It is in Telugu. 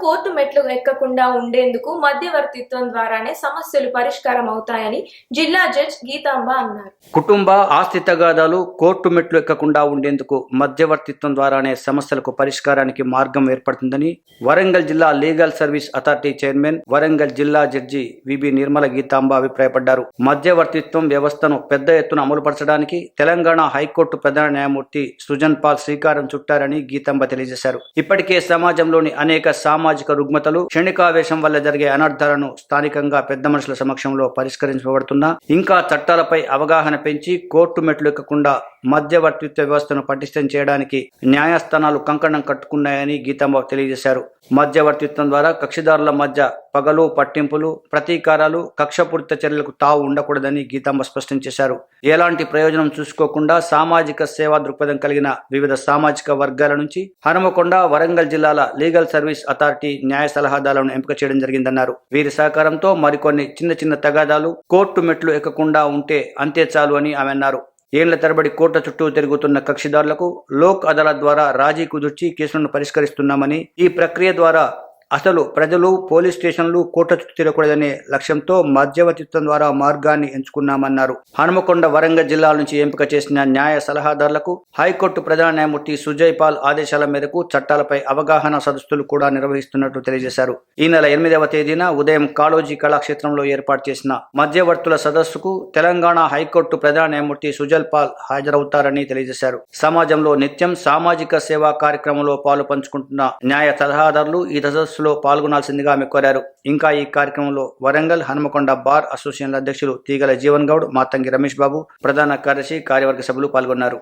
కోర్టు మెట్లు ఎక్కకుండా ఉండేందుకు మధ్యవర్తిత్వం ద్వారానే సమస్యలు పరిష్కారం అవుతాయని జిల్లా జడ్జ్ గీతాంబ అన్నారు. కుటుంబ ఆస్తి తగాదాలు కోర్టు మెట్లు ఎక్కకుండా ఉండేందుకు మధ్యవర్తిత్వం ద్వారానే సమస్యలకు పరిష్కారానికి మార్గం ఏర్పడుతుందని వరంగల్ జిల్లా legal service authority chairman Warangal జిల్లా జడ్జి విబి నిర్మల గీతాంబ అభిప్రాయపడ్డారు. మధ్యవర్తిత్వం వ్యవస్థను పెద్ద ఎత్తున అమలుపరచడానికి తెలంగాణ హైకోర్టు ప్రధాన న్యాయమూర్తి సుజన్ పాల్ శ్రీకారం చుట్టారని గీతాంబ తెలియజేశారు. ఇప్పటికే సమాజంలోని అనేక సామాజిక రుగ్మతలు క్షణికావేశం వల్ల జరిగే అనర్థాలను స్థానికంగా పెద్ద మనుషుల సమక్షంలో పరిష్కరించబడుతున్నా ఇంకా చట్టాలపై అవగాహన పెంచి కోర్టు మెట్లు ఎక్కకుండా మధ్యవర్తిత్వ వ్యవస్థను పటిష్టం చేయడానికి న్యాయస్థానాలు కంకణం కట్టుకున్నాయని గీతాంబాబు తెలియజేశారు. మధ్యవర్తిత్వం ద్వారా కక్షిదారుల మధ్య పగలు పట్టింపులు ప్రతీకారాలు కక్షపూరిత చర్యలకు తావు ఉండకూడదని గీతాంబ స్పష్టం చేశారు. ఎలాంటి ప్రయోజనం చూసుకోకుండా సామాజిక సేవా దృక్పథం కలిగిన వివిధ సామాజిక వర్గాల నుంచి హనుమకొండ వరంగల్ జిల్లాల లీగల్ సర్వీస్ అథారిటీ న్యాయ సలహాదారులను ఎంపిక చేయడం జరిగిందన్నారు. వీరి సహకారంతో మరికొన్ని చిన్న చిన్న తగాదాలు కోర్టు మెట్లు ఎక్కకుండా ఉంటే అంతే చాలు అని ఆమె అన్నారు. ఏళ్ళ తరబడి కోర్టు చుట్టూ తిరుగుతున్న కక్షిదారులకు లోక్ అదాలత్ ద్వారా రాజీ కుదుర్చి కేసులను పరిష్కరిస్తున్నామని ఈ ప్రక్రియ ద్వారా అసలు ప్రజలు పోలీస్ స్టేషన్లు కోట చుట్టూ తిరగకూడదనే లక్ష్యంతో మధ్యవర్తిత్వం ద్వారా మార్గాన్ని ఎంచుకున్నామన్నారు. హనుమకొండ వరంగల్ జిల్లాల నుంచి ఎంపిక చేసిన న్యాయ సలహాదారులకు హైకోర్టు ప్రధాన న్యాయమూర్తి సుజయ్ పాల్ ఆదేశాల మేరకు చట్టాలపై అవగాహన సదస్సులు కూడా నిర్వహిస్తున్నట్లు తెలియజేశారు. ఈ నెల ఎనిమిదవ తేదీన ఉదయం కాళోజీ కళాక్షేత్రంలో ఏర్పాటు చేసిన మధ్యవర్తుల సదస్సుకు తెలంగాణ హైకోర్టు ప్రధాన న్యాయమూర్తి సుజల్ పాల్ హాజరవుతారని తెలియజేశారు. సమాజంలో నిత్యం సామాజిక సేవా కార్యక్రమంలో పాలు పంచుకుంటున్న న్యాయ సలహాదారులు ఈ సదస్సులో పాల్గొనాల్సిందిగా ఆమె కోరారు. ఇంకా ఈ కార్యక్రమంలో వరంగల్ హనుమకొండ బార్ అసోసియేషన్ అధ్యక్షులు తీగల జీవన్ గౌడ్ మాతంగి రమేష్ బాబు ప్రధాన కార్యదర్శి కార్యవర్గ సభ్యులు పాల్గొన్నారు.